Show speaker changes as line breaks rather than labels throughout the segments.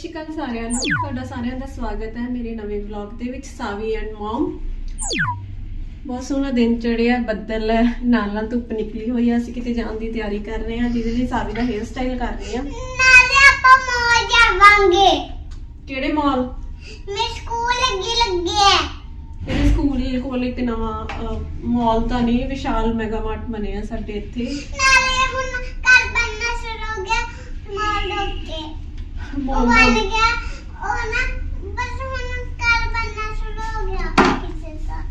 ਸ਼੍ਰੀ ਅਕਾਲ ਸਾਰਿਆਂ ਨੂੰ। ਤੁਹਾਡਾ ਸਾਰਿਆਂ ਦਾ ਸਵਾਗਤ ਹੈ ਮੇਰੇ ਨਵੇਂ ਵਲੌਗ ਦੇ ਵਿੱਚ ਸਾਵੀ ਐਂਡ ਮਮ। ਬਹੁਤ ਸੋਹਣਾ ਦਿਨ ਚੜਿਆ ਬੱਦਲ ਨਾਲ ਨਾਲ ਧੁੱਪ ਨਿਕਲੀ ਹੋਈ ਹੈ ਅਸੀਂ ਕਿਤੇ ਜਾਣ ਦੀ ਤਿਆਰੀ ਕਰ ਰਹੇ ਹਾਂ ਜਿਹਦੇ ਲਈ ਸਾਵੀ ਦਾ ਹੇਅਰ ਸਟਾਈਲ ਕਰ ਰਹੇ ਹਾਂ।
ਨਾਲੇ ਆਪਾਂ ਮੌਲ ਜਾਵਾਂਗੇ।
ਕਿਹੜੇ ਮਾਲ
ਮੈਂ ਸਕੂਲ ਲੱਗੀ ਲੱਗੀ ਹੈ
ਇਹਦੇ ਸਕੂਲ ਕੋਲ ਇੱਕ ਨਵਾਂ ਮਾਲ ਤਾਂ ਨਹੀਂ ਵਿਸ਼ਾਲ ਮੈਗਾ ਮਾਰਟ ਬਣਿਆ ਸਾਡੇ ਇੱਥੇ।
ਨਾਲੇ ਹੁਣ ਘਰ ਬਣਨਾ ਸ਼ੁਰੂ ਹੋ ਗਿਆ ਮੌਲ ਦੇ ਉੱਤੇ ਉਹ
ਮਾਲ
ਬਣ ਗਿਆ ਉਹ ਨਾ ਬਸ ਹੁਣ ਘਰ ਬਣਨਾ ਸ਼ੁਰੂ ਹੋ ਗਿਆ ਕਿਸੇ ਦਾ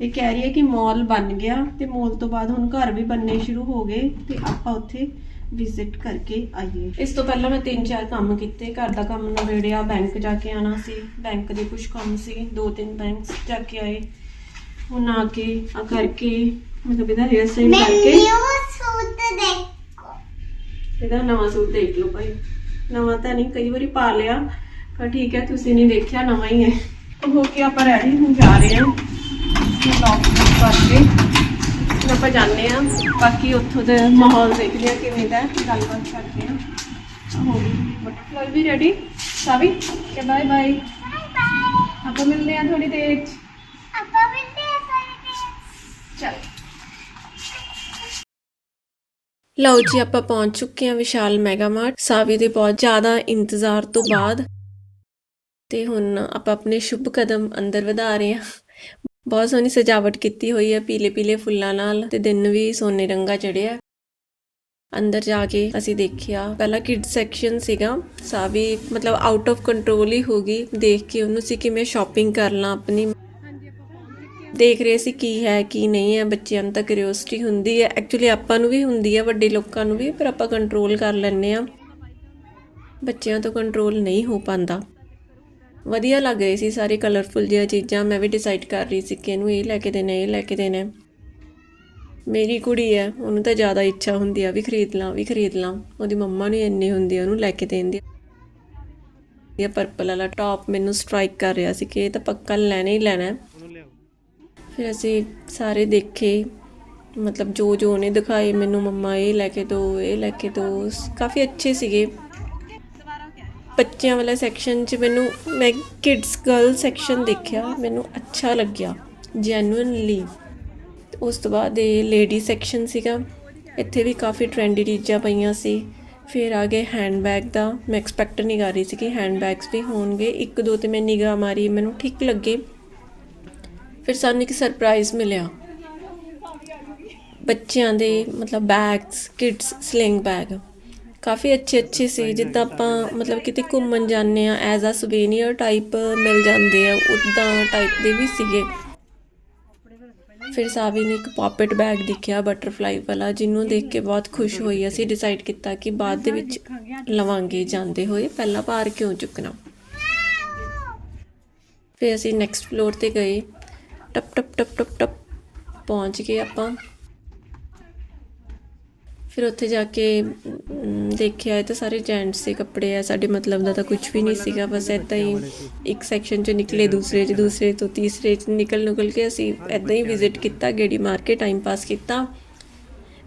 ਇਹ ਕਹਿ ਰਹੀ ਹੈ ਕਿ ਮਾਲ ਬਣ ਗਿਆ ਤੇ ਮਾਲ ਤੋਂ ਬਾਅਦ ਹੁਣ ਘਰ ਵੀ ਬਣਨੇ ਸ਼ੁਰੂ ਹੋ ਗਏ ਤੇ ਆਪਾਂ ਉੱਥੇ ਵਿਜ਼ਿਟ ਕਰਕੇ ਆਈਏ। ਇਸ ਤੋਂ ਪਹਿਲਾਂ ਮੈਂ ਤਿੰਨ ਚਾਰ ਕੰਮ ਕੀਤੇ। ਘਰ ਦਾ ਕੰਮ ਨਵੇੜਿਆ ਬੈਂਕ ਜਾ ਕੇ ਆਣਾ ਸੀ। ਬੈਂਕ ਦੇ ਕੁਝ ਕੰਮ ਸੀ। ਦੋ ਤਿੰਨ ਬੈਂਕਸ ਜਾ ਕੇ ਆਏ। ਹੁਣ ਆ ਕੇ ਆ ਕਰਕੇ ਮਤਲਬ ਇਹਦਾ ਹੇਅਰ ਸਟਾਈਲ
ਮੈਂ
ਕਰਕੇ
ਨਿਊ
ਇਹਦਾ ਨਵਾਂ ਸੂਟ ਦੇਖ ਲਓ ਭਾਈ। ਨਵਾਂ ਤਾਂ ਨਹੀਂ ਕਈ ਵਾਰੀ ਪਾ ਲਿਆ ਪਰ ਠੀਕ ਹੈ ਤੁਸੀਂ ਨਹੀਂ ਦੇਖਿਆ ਨਵਾਂ ਹੀ ਹੈ। ਹੋ ਕੇ ਆਪਾਂ ਰੈਡੀ ਹੁਣ ਜਾ ਰਹੇ ਹਾਂ। ਵਲੌਗ ਕਰਕੇ। ਆਪਾਂ ਜਾਂਦੇ ਹਾਂ। ਬਾਕੀ ਉੱਥੋਂ ਦਾ ਮਾਹੌਲ ਦੇਖਦੇ ਹਾਂ ਕਿਵੇਂ ਦਾ ਹੈ, ਗੱਲਬਾਤ ਕਰਦੇ ਹਾਂ। ਹੋ ਗਈ। ਬਟਰਫਲਾਈ ਵੀ ਰੈਡੀ ਸਾਵੀ ਕੇ ਬਾਏ ਬਾਏ
ਬਾਏ ਬਾਏ
ਆਪਾਂ ਮਿਲਦੇ ਹਾਂ ਥੋੜੀ ਦੇਰ ਚ।
ਆਪਾਂ ਵੀ ਦੇ ਸਕਦੇ
ਚਲ। ਲਓ ਜੀ, ਆਪਾਂ ਪਹੁੰਚ ਚੁੱਕੇ ਹਾਂ ਵਿਸ਼ਾਲ ਮੈਗਾ ਮਾਰਟ। ਸਾਵੀ ਦੇ ਬਹੁਤ ਜ਼ਿਆਦਾ ਇੰਤਜ਼ਾਰ ਤੋਂ ਬਾਅਦ ਤੇ ਹੁਣ ਆਪਾਂ ਆਪਣੇ ਸ਼ੁਭ ਕਦਮ ਅੰਦਰ ਵਧਾ ਰਹੇ ਹਾਂ। ਬਹੁਤ ਸੋਹਣੀ ਸਜਾਵਟ ਕੀਤੀ ਹੋਈ ਹੈ, ਪੀਲੇ ਪੀਲੇ ਫੁੱਲਾਂ ਨਾਲ ਤੇ ਦਿਨ ਵੀ ਸੋਨੇ ਰੰਗਾ ਚੜਿਆ ਅੰਦਰ ਜਾ ਕੇ ਅਸੀਂ ਦੇਖਿਆ, ਪਹਿਲਾਂ ਕਿਡ ਸੈਕਸ਼ਨ ਸੀਗਾ, ਸਾਵੀ ਮਤਲਬ ਆਊਟ ਆਫ ਕੰਟਰੋਲ ਹੀ ਹੋ ਗਈ। ਦੇਖ ਕੇ ਉਹਨੂੰ ਸੀ ਕਿ ਮੈਂ ਸ਼ਾਪਿੰਗ ਕਰ ਲਾਂ ਆਪਣੀ। ਦੇਖ ਰਹੇ ਸੀ ਕੀ ਹੈ, ਕੀ ਨਹੀਂ ਹੈ, ਬੱਚਿਆਂ ਨੂੰ ਤਾਂ ਕਿਉਰਿਓਸਿਟੀ ਹੁੰਦੀ ਹੈ। ਐਕਚੁਅਲੀ ਆਪਾਂ ਨੂੰ ਵੀ ਹੁੰਦੀ ਹੈ, ਵੱਡੇ ਲੋਕਾਂ ਨੂੰ ਵੀ, ਪਰ ਆਪਾਂ ਕੰਟਰੋਲ ਕਰ ਲੈਂਦੇ ਆ ਬੱਚਿਆਂ ਤੋਂ ਕੰਟਰੋਲ ਨਹੀਂ ਹੋ ਪਾਂਦਾ ਵਧੀਆ ਲੱਗ ਰਹੀ ਸੀ ਸਾਰੇ ਕਲਰਫੁਲ ਜਿਹੀਆਂ ਚੀਜ਼ਾਂ, ਮੈਂ ਵੀ ਡਿਸਾਈਡ ਕਰ ਰਹੀ ਸੀ ਕਿ ਇਹਨੂੰ ਇਹ ਲੈ ਕੇ ਦੇਣਾ, ਇਹ ਲੈ ਕੇ ਦੇਣਾ। ਮੇਰੀ ਕੁੜੀ ਹੈ, ਉਹਨੂੰ ਤਾਂ ਜ਼ਿਆਦਾ ਇੱਛਾ ਹੁੰਦੀ ਆ, ਵੀ ਖਰੀਦ ਲਾਂ, ਵੀ ਖਰੀਦ ਲਾਂ। ਉਹਦੀ ਮੰਮਾ ਨੂੰ ਇੰਨੀ ਹੁੰਦੀ ਆ, ਉਹਨੂੰ ਲੈ ਕੇ ਦੇਣ ਦੀ। ਇਹ ਪਰਪਲ ਵਾਲਾ ਟੌਪ ਮੈਨੂੰ ਸਟ੍ਰਾਈਕ ਕਰ ਰਿਹਾ ਸੀ ਕਿ ਇਹ ਤਾਂ ਪੱਕਾ ਲੈਣਾ ਹੀ ਲੈਣਾ। ਫਿਰ ਅਸੀਂ ਸਾਰੇ ਦੇਖੇ, ਮਤਲਬ ਜੋ ਜੋ ਉਹਨੇ ਦਿਖਾਏ, ਮੈਨੂੰ ਮੰਮਾ ਇਹ ਲੈ ਕੇ ਦੋ, ਇਹ ਲੈ ਕੇ ਦੋ ਕਾਫੀ ਅੱਛੇ ਸੀਗੇ। ਬੱਚਿਆਂ ਵਾਲਾ ਸੈਕਸ਼ਨ 'ਚ ਮੈਨੂੰ, ਮੈਂ ਕਿਡਸ ਗਰਲ ਸੈਕਸ਼ਨ ਦੇਖਿਆ, ਮੈਨੂੰ ਅੱਛਾ ਲੱਗਿਆ ਜੈਨੂਇਨਲੀ ਉਸ ਤੋਂ ਬਾਅਦ ਇਹ ਲੇਡੀ ਸੈਕਸ਼ਨ ਸੀਗਾ, ਇੱਥੇ ਵੀ ਕਾਫੀ ਟ੍ਰੈਂਡੀ ਚੀਜ਼ਾਂ ਪਈਆਂ ਸੀ। ਫਿਰ ਆ ਗਏ ਹੈਂਡਬੈਗ ਦਾ, ਮੈਂ ਐਕਸਪੈਕਟ ਨਹੀਂ ਕਰ ਰਹੀ ਸੀ ਕਿ ਹੈਂਡਬੈਗਸ ਵੀ ਹੋਣਗੇ। ਇੱਕ ਦੋ ਤੇ ਮੈਂ ਨਿਗਾਹ ਮਾਰੀ, ਮੈਨੂੰ ਠੀਕ ਲੱਗੇ। ਫਿਰ ਸਾਨੂੰ ਇੱਕ ਸਰਪ੍ਰਾਈਜ਼ ਮਿਲਿਆ। ਬੱਚਿਆਂ ਦੇ ਮਤਲਬ ਬੈਗਸ ਕਿਡਸ ਸਲਿੰਗ ਬੈਗ ਕਾਫੀ ਅੱਛੇ ਅੱਛੇ ਸੀ, ਜਿੱਦਾਂ ਆਪਾਂ ਮਤਲਬ ਕਿਤੇ ਘੁੰਮਣ ਜਾਂਦੇ ਆ ਐਜ਼ ਅ ਸੁਵੇਨੀਅਰ ਟਾਈਪ ਮਿਲ ਜਾਂਦੇ ਆ ਉਦਾਂ ਟਾਈਪ ਦੇ ਵੀ ਸੀਗੇ। ਫਿਰ ਸਾਵੀ ਨੇ ਇੱਕ ਪਾਪਟ ਬੈਗ ਦੇਖਿਆ ਬਟਰਫਲਾਈ ਵਾਲਾ, ਜਿਹਨੂੰ ਦੇਖ ਕੇ ਬਹੁਤ ਖੁਸ਼ ਹੋਈ ਅਸੀਂ ਡਿਸਾਈਡ ਕੀਤਾ ਕਿ ਬਾਅਦ ਦੇ ਵਿੱਚ ਲਵਾਂਗੇ, ਜਾਂਦੇ ਹੋਏ ਪਹਿਲਾਂ ਭਾਰ ਕਿਉਂ ਚੁੱਕਣਾ। ਫਿਰ ਅਸੀਂ ਨੈਕਸਟ ਫਲੋਰ ਤੇ ਗਏ। ਟਪ ਟਪ ਟਪ ਟਪ ਟਪ ਪਹੁੰਚ ਗਏ ਆਪਾਂ। ਫਿਰ ਉੱਥੇ ਜਾ ਕੇ ਦੇਖਿਆ, ਇਹ ਤਾਂ ਸਾਰੇ ਜੈਂਟਸ ਦੇ ਕੱਪੜੇ ਆ, ਸਾਡੇ ਮਤਲਬ ਦਾ ਤਾਂ ਕੁਝ ਵੀ ਨਹੀਂ ਸੀਗਾ, ਬਸ ਇਦਾਂ ਹੀ ਇੱਕ ਸੈਕਸ਼ਨ 'ਚ ਨਿਕਲੇ, ਦੂਸਰੇ ਚ, ਦੂਸਰੇ ਤੋਂ ਤੀਸਰੇ ਚ, ਨਿਕਲ ਨੁਕਲ ਕੇ ਅਸੀਂ ਇਦਾਂ ਹੀ ਵਿਜ਼ਿਟ ਕੀਤਾ, ਗੇੜੀ ਮਾਰ ਕੇ ਟਾਈਮ ਪਾਸ ਕੀਤਾ।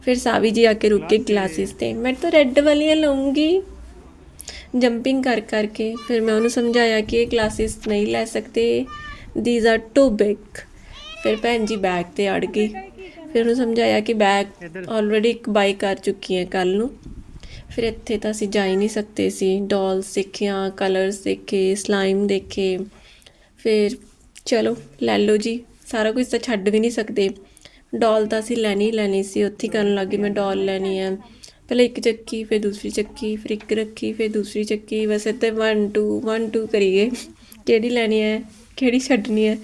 ਫਿਰ ਸਾਵੀ ਜੀ ਆ ਕੇ ਰੁਕ ਕੇ ਕਲਾਸਿਸ ਤੇ। ਮੈਂ ਤਾਂ ਰੈੱਡ ਵਾਲੀਆਂ ਲਵਾਂਗੀ ਜੰਪਿੰਗ ਕਰ, ਕਰਕੇ। ਫਿਰ ਮੈਂ ਉਹਨੂੰ ਸਮਝਾਇਆ ਕਿ ਇਹ ਗਲਾਸਿਸ ਨਹੀਂ ਲੈ ਸਕਦੇ। ਥੀਸ ਆਰ ਟੂ ਬਿਗ ਫਿਰ ਭੈਣ ਜੀ ਬੈਗ ਤੇ ਅੜ ਗਈ। ਫਿਰ ਉਹਨੂੰ ਸਮਝਾਇਆ ਕਿ ਬੈਗ ਆਲਰੇਡੀ ਇੱਕ ਬਾਈ ਕਰ ਚੁੱਕੀ ਹੈ ਕੱਲ ਨੂੰ। ਫਿਰ ਇੱਥੇ ਤਾਂ ਅਸੀਂ ਜਾ ਹੀ ਨਹੀਂ ਸਕਦੇ ਸੀ। ਡਾਲਸ ਦੇਖੀਆਂ ਕਲਰਸ ਦੇਖੇ ਸਲਾਈਮ ਦੇਖੇ। ਫਿਰ ਚਲੋ, ਲੈ ਲਓ ਜੀ। ਸਾਰਾ ਕੁਝ ਤਾਂ ਛੱਡ ਵੀ ਨਹੀਂ ਸਕਦੇ। ਡਾਲ ਤਾਂ ਅਸੀਂ ਲੈਣੀ ਲੈਣੀ ਸੀ। ਉੱਥੇ ਹੀ ਕਰਨ ਲੱਗੀ ਮੈਂ ਡਾਲ ਲੈਣੀ ਹੈ ਪਹਿਲਾਂ ਇੱਕ ਚੱਕੀ, ਫਿਰ ਦੂਸਰੀ ਚੱਕੀ, ਫਿਰ ਇੱਕ ਰੱਖੀ, ਫਿਰ ਦੂਸਰੀ ਚੱਕੀ। ਬਸ ਇੱਥੇ 1 2 1 2 ਕਰੀਏ। ਕਿਹੜੀ ਲੈਣੀ ਹੈ, ਕਿਹੜੀ ਛੱਡਣੀ ਹੈ।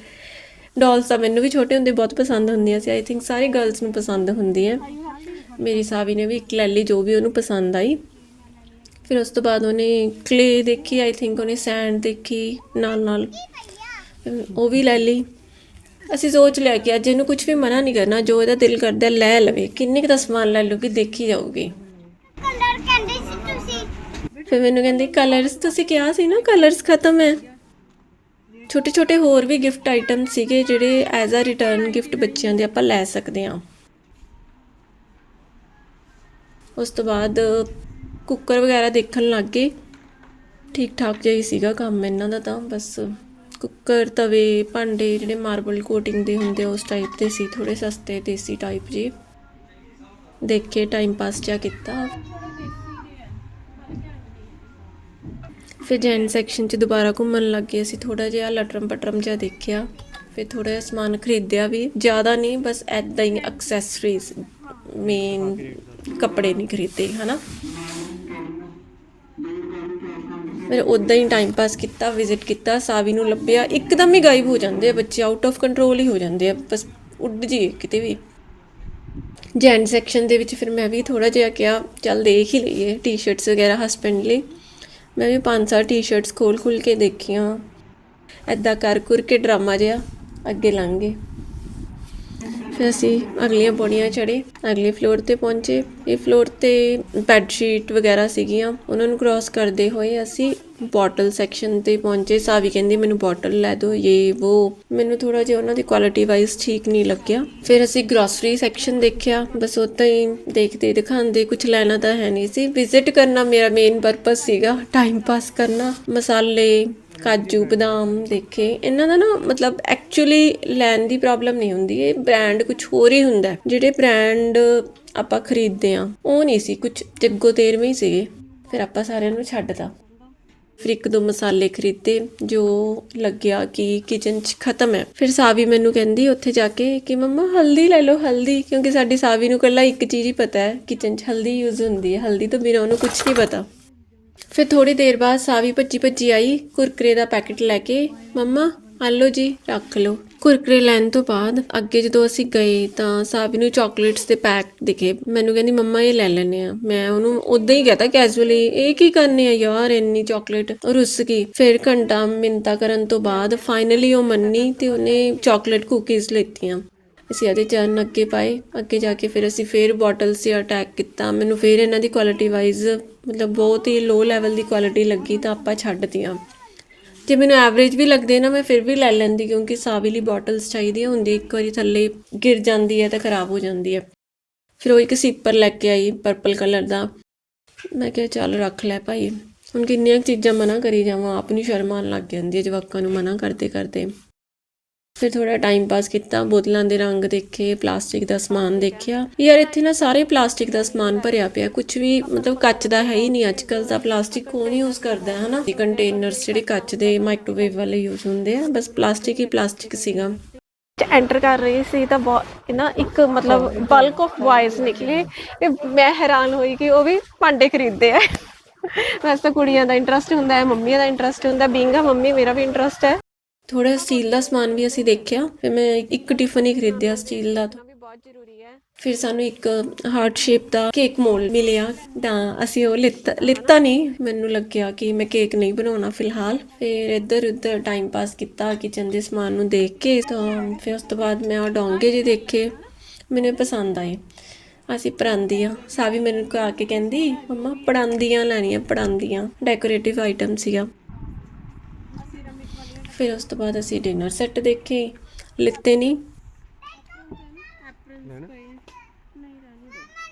ਡਾਲਸ ਤਾਂ ਮੈਨੂੰ ਵੀ ਛੋਟੇ ਹੁੰਦੇ ਬਹੁਤ ਪਸੰਦ ਹੁੰਦੀਆਂ ਸੀ ਆਈ ਥਿੰਕ ਸਾਰੀ ਗਰਲਸ ਨੂੰ ਪਸੰਦ ਹੁੰਦੀ ਹੈ ਮੇਰੀ ਸਾਵੀ ਨੇ ਵੀ ਇੱਕ ਲੈ ਲਈ ਜੋ ਵੀ ਉਹਨੂੰ ਪਸੰਦ ਆਈ। ਫਿਰ ਉਸ ਤੋਂ ਬਾਅਦ ਉਹਨੇ ਕਲੇ ਦੇਖੀ ਆਈ ਥਿੰਕ ਉਹਨੇ ਸੈਂਡ ਦੇਖੀ ਨਾਲ ਨਾਲ। ਉਹ ਵੀ ਲੈ ਲਈ। ਅਸੀਂ ਸੋਚ ਲਿਆ ਕਿ ਅੱਜ ਇਹਨੂੰ ਕੁਝ ਵੀ ਮਨਾ ਨਹੀਂ ਕਰਨਾ ਜੋ ਇਹਦਾ ਦਿਲ ਕਰਦਾ ਲੈ ਲਵੇ। ਕਿੰਨੇ ਕੁ ਦਾ ਸਮਾਨ ਲੈ ਲੂਗੀ ਦੇਖੀ ਜਾਊਗੀ।
ਕਲਰ ਕਹਿੰਦੇ ਸੀ ਤੁਸੀਂ।
ਫਿਰ ਮੈਨੂੰ ਕਹਿੰਦੀ ਕਲਰਸ ਤੁਸੀਂ ਕਿਹਾ ਸੀ ਨਾ ਕਲਰਸ ਖਤਮ ਹੈ। ਛੋਟੇ ਛੋਟੇ ਹੋਰ ਵੀ ਗਿਫਟ ਆਈਟਮ ਸੀਗੇ ਜਿਹੜੇ ਐਜ਼ ਅ ਰਿਟਰਨ ਗਿਫਟ ਬੱਚਿਆਂ ਦੇ ਆਪਾਂ ਲੈ ਸਕਦੇ ਹਾਂ। ਉਸ ਤੋਂ ਬਾਅਦ ਕੁੱਕਰ ਵਗੈਰਾ ਦੇਖਣ ਲੱਗ ਗਏ। ਠੀਕ ਠਾਕ ਜਿਹਾ ਹੀ ਸੀਗਾ ਕੰਮ ਇਹਨਾਂ ਦਾ ਤਾਂ, ਬਸ ਕੁੱਕਰ ਤਵੇ, ਭਾਂਡੇ ਜਿਹੜੇ ਮਾਰਬਲ ਕੋਟਿੰਗ ਦੇ ਹੁੰਦੇ ਉਸ ਟਾਈਪ ਦੇ ਸੀ ਥੋੜੇ ਸਸਤੇ ਦੇਸੀ ਟਾਈਪ ਜੀ ਦੇਖ ਕੇ ਟਾਈਮ ਪਾਸ ਜਿਹਾ ਕੀਤਾ। ਫਿਰ ਜੈਨ ਸੈਕਸ਼ਨ 'ਚ ਦੁਬਾਰਾ ਘੁੰਮਣ ਲੱਗ ਗਏ ਅਸੀਂ ਥੋੜਾ ਜਿਹਾ ਲਟਰਮ ਪਟਰਮ ਜਿਹਾ ਦੇਖਿਆ। ਫਿਰ ਥੋੜਾ ਜਿਹਾ ਸਮਾਨ ਖਰੀਦਿਆ ਵੀ, ਜ਼ਿਆਦਾ ਨਹੀਂ, ਬਸ ਐਦਾਂ ਹੀ ਐਕਸੈਸਰੀਜ਼ ਮੇਨ ਕੱਪੜੇ ਨਹੀਂ ਖਰੀਦੇ, ਹਨਾ। ਫਿਰ ਉਦਾਂ ਹੀ ਟਾਈਮ ਪਾਸ ਕੀਤਾ ਵਿਜ਼ਿਟ ਕੀਤਾ, ਸਾਵੀ ਨੂੰ ਲੱਭਿਆ, ਇੱਕਦਮ ਹੀ ਗਾਇਬ ਹੋ ਜਾਂਦੇ ਆ ਬੱਚੇ ਆਊਟ ਆਫ ਕੰਟਰੋਲ ਹੀ ਹੋ ਜਾਂਦੇ ਆ, ਬਸ ਉੱਡ ਜੀ ਕਿਤੇ ਵੀ। ਜੈਨ ਸੈਕਸ਼ਨ ਦੇ ਵਿੱਚ ਫਿਰ ਮੈਂ ਵੀ ਥੋੜਾ ਜਿਹਾ ਕਿਹਾ, ਚੱਲ ਦੇਖ ਹੀ ਲਈਏ ਟੀ-ਸ਼ਰਟਸ ਵਗੈਰਾ ਹਸਬੈਂਡ ਲਈ। ਮੈਂ ਵੀ ਪੰਜ ਸੱਤ ਟੀ-ਸ਼ਰਟਸ ਖੋਲ ਖੁੱਲ ਕੇ ਦੇਖੀਆਂ। ਐਦਾਂ ਕਰ ਕੁਰ ਕੇ ਡਰਾਮਾ ਜਿਹਾ ਅੱਗੇ ਲੰਘ ਗਏ। ਫਿਰ ਅਸੀਂ ਅਗਲੀਆਂ ਪੌੜੀਆਂ ਚੜੇ ਅਗਲੇ ਫਲੋਰ ਤੇ ਪਹੁੰਚੇ। ਇਹ ਫਲੋਰ ਤੇ ਬੈੱਡ ਸ਼ੀਟ ਵਗੈਰਾ ਸੀਗੀਆਂ, ਉਹਨਾਂ ਨੂੰ ਕ੍ਰਾਸ ਕਰਦੇ ਹੋਏ ਅਸੀਂ ਬੋਟਲ ਸੈਕਸ਼ਨ ਤੇ ਪਹੁੰਚੇ। ਸਾਵੀ ਕਹਿੰਦੀ, ਮੈਨੂੰ ਬੋਟਲ ਲੈ ਦਿਓ ਇਹ ਉਹ ਮੈਨੂੰ ਥੋੜਾ ਜਿਹਾ ਉਹਨਾਂ ਦੀ ਕੁਆਲਿਟੀ ਵਾਈਜ਼ ਠੀਕ ਨਹੀਂ ਲੱਗਿਆ। ਫਿਰ ਅਸੀਂ ਗਰੋਸਰੀ ਸੈਕਸ਼ਨ ਦੇਖਿਆ। ਬਸ ਉੱਥੇ ਹੀ ਦੇਖਦੇ, ਦਿਖਾਉਂਦੇ ਕੁਝ ਲੈਣਾ ਤਾਂ ਹੈ ਨਹੀਂ ਸੀ। ਵਿਜ਼ਿਟ ਕਰਨਾ ਮੇਰਾ ਮੇਨ ਪਰਪਸ ਸੀਗਾ ਟਾਈਮ ਪਾਸ ਕਰਨਾ, ਮਸਾਲੇ ਕਾਜੂ ਬਦਾਮ ਦੇਖੇ, ਇਹਨਾਂ ਦਾ ਨਾ ਮਤਲਬ ਐਕਚੁਅਲੀ ਲੈਣ ਦੀ ਪ੍ਰੋਬਲਮ ਨਹੀਂ ਹੁੰਦੀ, ਇਹ ਬ੍ਰਾਂਡ ਕੁਝ ਹੋਰ ਹੀ ਹੁੰਦਾ ਜਿਹੜੇ ਬ੍ਰਾਂਡ ਆਪਾਂ ਖਰੀਦਦੇ ਆ ਉਹ ਨਹੀਂ ਸੀ ਕੁਝ ਜੱਗੋ ਤੇਰਵੇਂ ਹੀ ਸੀਗੇ, ਫਿਰ ਆਪਾਂ ਸਾਰਿਆਂ ਨੂੰ ਛੱਡਤਾ। ਫਿਰ ਇੱਕ ਦੋ ਮਸਾਲੇ ਖਰੀਦੇ, ਜੋ ਲੱਗਿਆ ਕਿ ਕਿਚਨ 'ਚ ਖਤਮ ਹੈ। ਫਿਰ ਸਾਵੀ ਮੈਨੂੰ ਕਹਿੰਦੀ, ਉੱਥੇ ਜਾ ਕੇ ਕਿ ਮੰਮਾ ਹਲਦੀ ਲੈ ਲਓ, ਹਲਦੀ, ਕਿਉਂਕਿ ਸਾਡੀ ਸਾਵੀ ਨੂੰ ਕੱਲਾ ਇੱਕ ਚੀਜ਼ ਹੀ ਪਤਾ ਹੈ ਕਿਚਨ 'ਚ ਹਲਦੀ ਯੂਜ਼ ਹੁੰਦੀ ਹੈ। ਹਲਦੀ ਤੋਂ ਬਿਨਾਂ ਉਹਨੂੰ ਕੁਝ ਨਹੀਂ ਪਤਾ। ਫਿਰ ਥੋੜੀ ਦੇਰ ਬਾਅਦ ਸਾਵੀ ਭੱਜੀ ਭੱਜੀ ਆਈ, ਕੁਰਕਰੇ ਦਾ ਪੈਕੇਟ ਲੈ ਕੇ। ਮੰਮਾ ਆ ਲਓ ਜੀ, ਰੱਖ ਲਓ। ਕੁਰਕਰੇ ਲੈਣ ਤੋਂ ਬਾਅਦ ਅੱਗੇ ਜਦੋਂ ਅਸੀਂ ਗਏ ਤਾਂ ਸਾਵੀ ਨੂੰ ਚਾਕਲੇਟਸ ਦੇ ਪੈਕ ਦਿਖੇ। ਮੈਨੂੰ ਕਹਿੰਦੀ, ਮੰਮਾ, ਇਹ ਲੈ ਲੈਣੇ ਆ ਮੈਂ ਉਹਨੂੰ ਉਦਾਂ ਹੀ ਕਹਤਾ ਕੈਜੂਅਲੀ ਇਹ ਕੀ ਕਰਨੇ ਆ ਯਾਰ, ਇੰਨੀ ਚਾਕਲੇਟ? ਰੁੱਸ ਗਈ। ਫਿਰ ਘੰਟਾ ਮਿੰਤਾ ਕਰਨ ਤੋਂ ਬਾਅਦ ਫਾਈਨਲੀ ਉਹ ਮੰਨੀ ਤੇ ਉਹਨੇ ਚਾਕਲੇਟ ਕੁਕੀਜ਼ ਲੈਤੀਆਂ। ਅਸੀਂ ਇਹਦੇ ਚਰਨ ਅੱਗੇ ਪਾਏ, ਅੱਗੇ ਜਾ ਕੇ ਫਿਰ ਅਸੀਂ ਫੇਰ ਬੋਟਲਸ 'ਤੇ ਅਟੈਕ ਕੀਤਾ। ਮੈਨੂੰ ਫੇਰ ਇਹਨਾਂ ਦੀ ਕੁਆਲਿਟੀ ਵਾਈਜ਼ ਮਤਲਬ ਬਹੁਤ ਹੀ ਲੋ ਲੈਵਲ ਦੀ ਕੁਆਲਿਟੀ ਲੱਗੀ ਤਾਂ ਆਪਾਂ ਛੱਡਤੀਆਂ। ਜੇ ਮੈਨੂੰ ਐਵਰੇਜ ਵੀ ਲੱਗਦੇ ਨਾ ਮੈਂ ਫਿਰ ਵੀ ਲੈ ਲੈਂਦੀ ਕਿਉਂਕਿ ਸਾਵੀ ਲਈ ਬੋਟਲਸ ਚਾਹੀਦੀਆਂ ਹੁੰਦੀਆਂ, ਇੱਕ ਵਾਰੀ ਥੱਲੇ ਗਿਰ ਜਾਂਦੀ ਹੈ ਤਾਂ ਖਰਾਬ ਹੋ ਜਾਂਦੀ ਹੈ। ਫਿਰ ਉਹ ਇੱਕ ਸੀਪਰ ਲੈ ਕੇ ਆਈ ਪਰਪਲ ਕਲਰ ਦਾ। ਮੈਂ ਕਿਹਾ ਚੱਲ ਰੱਖ ਲੈ ਭਾਈ। ਹੁਣ ਕਿੰਨੀਆਂ ਕੁ ਚੀਜ਼ਾਂ ਮਨਾ ਕਰੀ ਜਾਵਾਂ, ਆਪ ਨੂੰ ਸ਼ਰਮ ਆਉਣ ਲੱਗ ਜਾਂਦੀ ਹੈ, ਜਵਾਕਾਂ ਨੂੰ ਮਨਾ ਕਰਦੇ ਕਰਦੇ ਫਿਰ ਥੋੜਾ ਟਾਈਮ ਪਾਸ ਕੀਤਾ, ਬੋਤਲਾਂ ਦੇ ਰੰਗ ਦੇਖੇ ਪਲਾਸਟਿਕ ਦਾ ਸਮਾਨ ਦੇਖਿਆ। ਯਾਰ ਇੱਥੇ ਨਾ ਸਾਰੇ ਪਲਾਸਟਿਕ ਦਾ ਸਮਾਨ ਭਰਿਆ ਪਿਆ ਕੁਝ ਵੀ ਮਤਲਬ ਕੱਚ ਦਾ ਹੈ ਹੀ ਨਹੀਂ। ਅੱਜ ਕੱਲ ਤਾਂ ਪਲਾਸਟਿਕ ਕੌਣ ਯੂਜ਼ ਕਰਦਾ ਹੈ ਹਨਾ ਕੰਟੇਨਰਸ ਜਿਹੜੇ ਕੱਚ ਦੇ ਮਾਈਕ੍ਰੋਵੇਵ ਵਾਲੇ ਯੂਜ਼ ਹੁੰਦੇ ਆ, ਬਸ ਪਲਾਸਟਿਕ ਹੀ ਪਲਾਸਟਿਕ ਸੀਗਾ। ਐਂਟਰ ਕਰ ਰਹੀ ਸੀ ਤਾਂ ਬਹੁਤ ਨਾ ਇੱਕ ਮਤਲਬ ਬਲਕ ਆਫ ਬॉयਜ਼ ਨਿਕਲੇ। ਤੇ ਮੈਂ ਹੈਰਾਨ ਹੋਈ ਕਿ ਉਹ ਵੀ ਭਾਂਡੇ ਖਰੀਦਦੇ ਆ। ਵੈਸੇ ਤਾਂ ਕੁੜੀਆਂ ਦਾ ਇੰਟਰਸਟ ਹੁੰਦਾ ਹੈ, ਮੰਮੀਆਂ ਦਾ ਇੰਟਰਸਟ ਹੁੰਦਾ ਬੀਂਗਾ ਮੰਮੀ, ਮੇਰਾ ਵੀ ਇੰਟਰਸਟ ਹੈ। ਥੋੜਾ ਸਟੀਲ ਦਾ ਸਮਾਨ ਵੀ ਅਸੀਂ ਦੇਖਿਆ, ਫਿਰ ਮੈਂ ਇੱਕ ਟਿਫਨ ਹੀ ਖਰੀਦਿਆ ਸਟੀਲ ਦਾ ਵੀ ਬਹੁਤ ਜ਼ਰੂਰੀ ਹੈ ਫਿਰ ਸਾਨੂੰ ਇੱਕ ਹਾਰਟ ਸ਼ੇਪ ਦਾ ਕੇਕ ਮੋਲ ਮਿਲਿਆ, ਤਾਂ ਅਸੀਂ ਉਹ ਲਿੱਤਾ ਲਿੱਤਾ ਨਹੀਂ, ਮੈਨੂੰ ਲੱਗਿਆ ਕਿ ਮੈਂ ਕੇਕ ਨਹੀਂ ਬਣਾਉਣਾ ਫਿਲਹਾਲ। ਫਿਰ ਇੱਧਰ ਉੱਧਰ ਟਾਈਮ ਪਾਸ ਕੀਤਾ ਕਿਚਨ ਦੇ ਸਮਾਨ ਨੂੰ ਦੇਖ ਕੇ, ਤਾਂ ਫਿਰ ਉਸ ਤੋਂ ਬਾਅਦ ਮੈਂ ਉਹ ਡੋਂਗੇ ਜਿਹੇ ਦੇਖੇ, ਮੈਨੂੰ ਪਸੰਦ ਆਏ। ਅਸੀਂ ਪਰਾਂਦੀਆਂ, ਸਾਵੀ ਮੈਨੂੰ ਆ ਕੇ ਕਹਿੰਦੀ, ਮੰਮਾ ਪੜਾਂਦੀਆਂ ਲੈਣੀਆਂ ਪੜਾਉਂਦੀਆਂ ਡੈਕੋਰੇਟਿਵ ਆਈਟਮ ਸੀਗਾ। ਫਿਰ ਉਸ ਤੋਂ ਬਾਅਦ ਅਸੀਂ ਡਿਨਰ ਸੈੱਟ ਦੇਖੇ। ਲਿੱਤੇ ਨਹੀਂ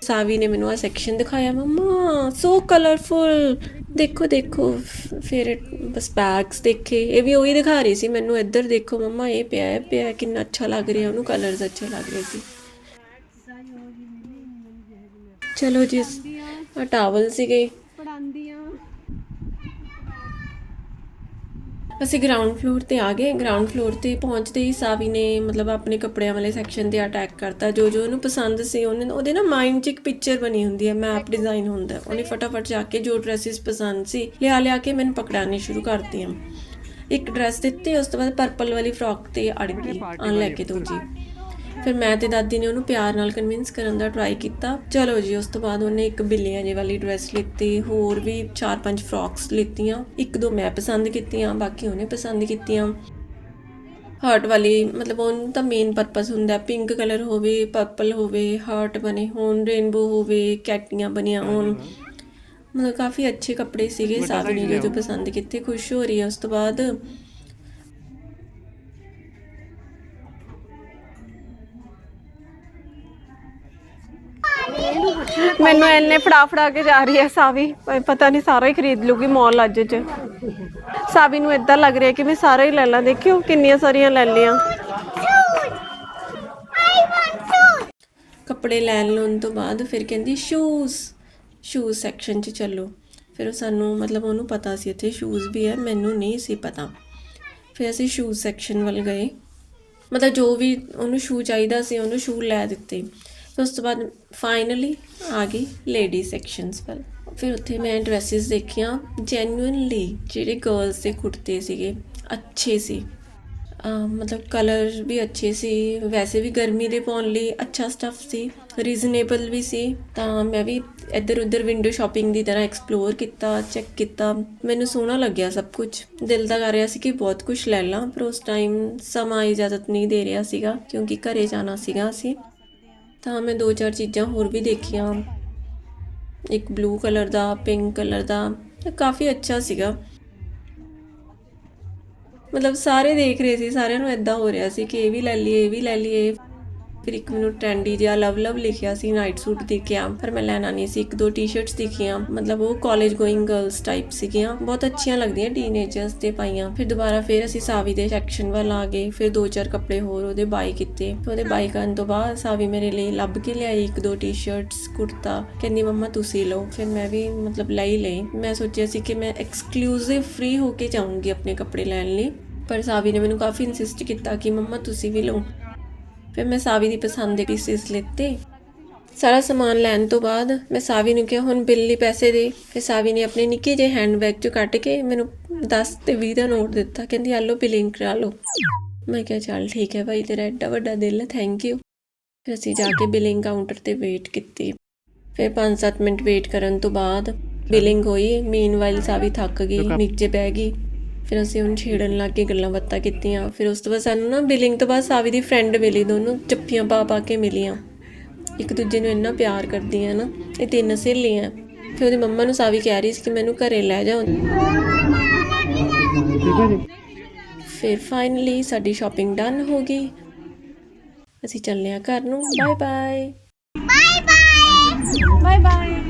ਸਾਵੀ ਨੇ ਮੈਨੂੰ ਆ ਸੈਕਸ਼ਨ ਦਿਖਾਇਆ ਮੰਮਾ ਸੋ ਕਲਰਫੁਲ ਦੇਖੋ ਦੇਖੋ ਫਿਰ ਬਸ ਬੈਗਸ ਦੇਖੇ। ਇਹ ਵੀ ਉਹੀ ਦਿਖਾ ਰਹੀ ਸੀ ਮੈਨੂੰ ਇੱਧਰ ਦੇਖੋ ਮੰਮਾ ਇਹ ਪਿਆ ਹੈ ਪਿਆ ਹੈ, ਕਿੰਨਾ ਅੱਛਾ ਲੱਗ ਰਿਹਾ ਉਹਨੂੰ ਕਲਰਸ ਅੱਛੇ ਲੱਗ ਰਹੇ ਸੀ। ਚਲੋ ਜੀ ਆ ਟਾਵਲ ਸੀਗੇ
ਪੜਾਉਂਦੀਆਂ
ਅਸੀਂ ਗਰਾਊਂਡ ਫਲੋਰ ਤੇ ਆ ਗਏ। ਗਰਾਊਂਡ ਫਲੋਰ ਤੇ ਪਹੁੰਚਦੇ ਹੀ ਸਾਵੀ ਨੇ ਮਤਲਬ ਆਪਣੇ ਕੱਪੜਿਆਂ ਵਾਲੇ ਸੈਕਸ਼ਨ ਤੇ ਅਟੈਕ ਕਰਤਾ। ਜੋ ਜੋ ਉਹਨੂੰ ਪਸੰਦ ਸੀ ਉਹਨੇ ਉਹਦੇ ਨਾ ਮਾਈਂਡ 'ਚ ਇੱਕ ਪਿਕਚਰ ਬਣੀ ਹੁੰਦੀ ਹੈ ਮੈਪ ਡਿਜ਼ਾਈਨ ਹੁੰਦਾ। ਉਹਨੇ ਫਟਾਫਟ ਜਾ ਕੇ ਜੋ ਡਰੈਸਿਸ ਪਸੰਦ ਸੀ ਲਿਆ ਲਿਆ ਕੇ ਮੈਨੂੰ ਪਕੜਾਉਣੀ ਸ਼ੁਰੂ ਕਰਤੀਆਂ। ਇੱਕ ਡਰੈਸ ਦਿੱਤੀ ਉਸ ਤੋਂ ਬਾਅਦ ਪਰਪਲ ਵਾਲੀ ਫਰੋਕ ਤੇ ਅੜ ਗਈ ਆਨ ਲੈ ਕੇ ਦੂਜੀ। ਫਿਰ ਮੈਂ ਤੇ ਦਾਦੀ ਨੇ ਉਹਨੂੰ ਪਿਆਰ ਨਾਲ ਕਨਵਿੰਸ ਕਰਨ ਦਾ ਟਰਾਈ ਕੀਤਾ। ਚਲੋ ਜੀ ਉਸ ਤੋਂ ਬਾਅਦ ਉਹਨੇ ਇੱਕ ਬਿੱਲੀਆਂ ਜੇ ਵਾਲੀ ਡਰੈਸ ਲਿੱਤੀ ਹੋਰ ਵੀ 4-5 ਫਰੋਕਸ ਲਿੱਤੀਆਂ। ਇੱਕ ਦੋ ਮੈਂ ਪਸੰਦ ਕੀਤੀਆਂ ਬਾਕੀ ਉਹਨੇ ਪਸੰਦ ਕੀਤੀਆਂ। ਹਾਰਟ ਵਾਲੀ ਮਤਲਬ ਉਹਨੂੰ ਤਾਂ ਮੇਨ ਪਰਪਸ ਹੁੰਦਾ ਪਿੰਕ ਕਲਰ ਹੋਵੇ ਪਰਪਲ ਹੋਵੇ ਹਾਰਟ ਬਣੇ ਹੋਣ ਰੇਨਬੋ ਹੋਵੇ ਕੈਟੀਆਂ ਬਣੀਆਂ ਹੋਣ। ਮਤਲਬ ਕਾਫੀ ਅੱਛੇ ਕੱਪੜੇ ਸੀਗੇ ਸਾਥ ਨੇ ਜੋ ਪਸੰਦ ਕੀਤੇ ਖੁਸ਼ ਹੋ ਰਹੀ ਹੈ ਉਸ ਤੋਂ ਬਾਅਦ। ਮੈਨੂੰ ਇੰਨੇ ਫੜਾ ਫੜਾ ਕੇ ਜਾ ਰਹੀ ਹੈ ਸਾਵੀ। ਪਤਾ ਨਹੀਂ ਸਾਰਾ ਹੀ ਖਰੀਦ ਲੂਗੀ ਮਾਲ ਅੱਜ ਚ। ਸਾਵੀ ਨੂੰ ਇਦਾਂ ਲੱਗ ਰਿਹਾ ਕਿ ਮੈਂ ਸਾਰਾ ਹੀ ਲੈ ਲਾਂ। ਦੇਖਿਓ ਕਿੰਨੀਆਂ ਸਾਰੀਆਂ ਲੈ ਲਈਆਂ। ਕੱਪੜੇ ਲੈਣ ਲੋਣ ਤੋਂ ਬਾਅਦ ਫਿਰ ਕਹਿੰਦੀ ਸ਼ੂਜ਼ ਸ਼ੂਜ਼ ਸੈਕਸ਼ਨ 'ਚ ਚੱਲੋ। ਫਿਰ ਉਹ ਸਾਨੂੰ, ਮਤਲਬ ਉਹਨੂੰ ਪਤਾ ਸੀ ਇੱਥੇ ਸ਼ੂਜ਼ ਵੀ ਹੈ, ਮੈਨੂੰ ਨਹੀਂ ਸੀ ਪਤਾ। ਫਿਰ ਅਸੀਂ ਸ਼ੂਜ਼ ਸੈਕਸ਼ਨ ਵੱਲ ਗਏ। ਮਤਲਬ ਜੋ ਵੀ ਉਹਨੂੰ ਸ਼ੂ ਚਾਹੀਦਾ ਸੀ, ਉਹਨੂੰ ਸ਼ੂ ਲੈ ਦਿੱਤੇ। ਫਿਰ ਉਸ ਤੋਂ ਬਾਅਦ ਫਾਈਨਲੀ ਆ ਗਈ ਲੇਡੀ ਸੈਕਸ਼ਨਸ ਵੱਲ। ਫਿਰ ਉੱਥੇ ਮੈਂ ਡਰੈਸਿਸ ਦੇਖੀਆਂ ਜੈਨੂਇਨਲੀ ਜਿਹੜੇ ਗਰਲਸ ਦੇ ਕੁੜਤੇ ਸੀਗੇ, ਅੱਛੇ ਸੀ। ਮਤਲਬ ਕਲਰ ਵੀ ਅੱਛੇ ਸੀ, ਵੈਸੇ ਵੀ ਗਰਮੀ ਦੇ ਪਾਉਣ ਲਈ ਅੱਛਾ ਸਟੱਫ ਸੀ ਰੀਜ਼ਨੇਬਲ ਵੀ ਸੀ। ਤਾਂ ਮੈਂ ਵੀ ਇੱਧਰ ਉੱਧਰ ਵਿੰਡੋ ਸ਼ਾਪਿੰਗ ਦੀ ਤਰ੍ਹਾਂ ਐਕਸਪਲੋਰ ਕੀਤਾ ਚੈੱਕ ਕੀਤਾ। ਮੈਨੂੰ ਸੋਹਣਾ ਲੱਗਿਆ ਸਭ ਕੁਝ ਦਿਲ ਦਾ ਕਰ ਰਿਹਾ ਸੀ ਕਿ ਬਹੁਤ ਕੁਝ ਲੈ ਲਾਂ, ਪਰ ਉਸ ਟਾਈਮ ਸਮਾਂ ਇਜਾਜ਼ਤ ਨਹੀਂ ਦੇ ਰਿਹਾ ਸੀਗਾ, ਕਿਉਂਕਿ ਘਰੇ ਜਾਣਾ ਸੀਗਾ ਅਸੀਂ। ਤਾਂ ਮੈਂ ਦੋ ਚਾਰ ਚੀਜ਼ਾਂ ਹੋਰ ਵੀ ਦੇਖੀਆਂ। ਇੱਕ ਬਲੂ ਕਲਰ ਦਾ ਪਿੰਕ ਕਲਰ ਦਾ ਕਾਫੀ ਅੱਛਾ ਸੀਗਾ। ਮਤਲਬ ਸਾਰੇ ਦੇਖ ਰਹੇ ਸੀ, ਸਾਰਿਆਂ ਨੂੰ ਇਦਾਂ ਹੋ ਰਿਹਾ ਸੀ ਕਿ ਇਹ ਵੀ ਲੈ ਲਈਏ, ਇਹ ਵੀ ਲੈ ਲਈਏ। ਫਿਰ ਇੱਕ ਮੈਨੂੰ ਟ੍ਰੈਂਡੀ ਜਿਹਾ ਲਵ ਲਵ ਲਿਖਿਆ ਸੀ ਨਾਈਟ ਸੂਟ ਦਿਖਿਆ, ਪਰ ਮੈਂ ਲੈਣਾ ਨਹੀਂ ਸੀ। ਇੱਕ ਦੋ ਟੀ-ਸ਼ਰਟਸ ਦਿਖੀਆਂ, ਮਤਲਬ ਉਹ ਕਾਲਜ ਗੋਇੰਗ ਗਰਲਸ ਟਾਈਪ ਸੀਗੀਆਂ। ਬਹੁਤ ਅੱਛੀਆਂ ਲੱਗਦੀਆਂ ਟੀਨੇਜਰਸ ਤੇ ਪਾਈਆਂ। ਫਿਰ ਦੁਬਾਰਾ ਫਿਰ ਅਸੀਂ ਸਾਵੀ ਦੇ ਸੈਕਸ਼ਨ ਵੱਲ ਆ ਗਏ। ਫਿਰ ਦੋ ਚਾਰ ਕੱਪੜੇ ਹੋਰ ਉਹਦੇ ਬਾਈ ਕੀਤੇ। ਫਿਰ ਉਹਦੇ ਬਾਈ ਕਰਨ ਤੋਂ ਬਾਅਦ ਸਾਵੀ ਮੇਰੇ ਲਈ ਲੱਭ ਕੇ ਲਿਆਈ ਇੱਕ ਦੋ ਟੀ-ਸ਼ਰਟਸ ਕੁੜਤਾ। ਕਹਿੰਦੀ, ਮੰਮਾ, ਤੁਸੀਂ ਲਓ। ਫਿਰ ਮੈਂ ਵੀ ਮਤਲਬ ਲੈ ਲਈ ਮੈਂ ਸੋਚਿਆ ਸੀ ਕਿ ਮੈਂ ਐਕਸਕਲੂਸਿਵ ਫ੍ਰੀ ਹੋ ਕੇ ਜਾਊਂਗੀ ਆਪਣੇ ਕੱਪੜੇ ਲੈਣ ਲਈ। ਪਰ ਸਾਵੀ ਨੇ ਮੈਨੂੰ ਕਾਫੀ ਇਨਸਿਸਟ ਕੀਤਾ ਕਿ, ਮੰਮਾ, ਤੁਸੀਂ ਵੀ ਲਓ। ਫਿਰ ਮੈਂ ਸਾਵੀ ਦੀ ਪਸੰਦ ਦੇ ਪੀਸਿਸ ਲਿੱਤੇ। ਸਾਰਾ ਸਮਾਨ ਲੈਣ ਤੋਂ ਬਾਅਦ ਮੈਂ ਸਾਵੀ ਨੂੰ ਕਿਹਾ ਹੁਣ ਬਿੱਲ ਲਈ ਪੈਸੇ ਦੇ। ਫਿਰ ਸਾਵੀ ਨੇ ਆਪਣੇ ਨਿੱਕੇ ਜਿਹੇ ਹੈਂਡਬੈਗ ਚੋਂ ਕੱਢ ਕੇ ਮੈਨੂੰ 10 ਤੇ 20 ਦਾ ਨੋਟ ਦਿੱਤਾ। ਕਹਿੰਦੀ ਆ ਲਓ ਬਿਲਿੰਗ ਕਰਾ ਲਓ। ਮੈਂ ਕਿਹਾ ਚੱਲ ਠੀਕ ਹੈ ਭਾਈ ਤੇਰਾ ਐਡਾ ਵੱਡਾ ਦਿਲ ਹੈ ਥੈਂਕ ਯੂ ਫਿਰ ਅਸੀਂ ਜਾ ਕੇ ਬਿਲਿੰਗ ਕਾਊਂਟਰ ਤੇ ਵੇਟ ਕੀਤੀ। ਫਿਰ 5-7 ਮਿੰਟ ਵੇਟ ਕਰਨ ਤੋਂ ਬਾਅਦ ਬਿਲਿੰਗ ਹੋਈ। ਮੀਨਵਾਈਲ ਸਾਵੀ ਥੱਕ ਗਈ ਨੀਚੇ ਬਹਿ ਗਈ। ਫਿਰ ਅਸੀਂ ਉਹਨੂੰ ਛੇੜਨ ਲੱਗ ਕੇ ਗੱਲਾਂ ਬਾਤਾਂ ਕੀਤੀਆਂ। ਫਿਰ ਉਸ ਤੋਂ ਬਾਅਦ ਸਾਨੂੰ ਨਾ ਬਿਲਿੰਗ ਤੋਂ ਬਾਅਦ ਸਾਵੀ ਦੀ ਫਰੈਂਡ ਮਿਲੀ ਦੋਨੋਂ ਚੱਪੀਆਂ ਪਾ ਪਾ ਕੇ ਮਿਲੀਆਂ। ਇੱਕ ਦੂਜੇ ਨੂੰ ਇੰਨਾ ਪਿਆਰ ਕਰਦੀਆਂ ਨਾ ਇਹ ਤਿੰਨ ਸਹੇਲੀਆਂ। ਫਿਰ ਉਹਦੀ ਮੰਮਾ ਨੂੰ ਸਾਵੀ ਕਹਿ ਰਹੀ ਸੀ ਕਿ ਮੈਨੂੰ ਘਰੇ ਲੈ ਜਾਓ ਫਿਰ ਫਾਈਨਲੀ ਸਾਡੀ ਸ਼ਾਪਿੰਗ ਡਨ ਹੋ ਗਈ। ਅਸੀਂ ਚੱਲੇ ਹਾਂ ਘਰ ਨੂੰ। Bye bye
Bye bye.
Bye bye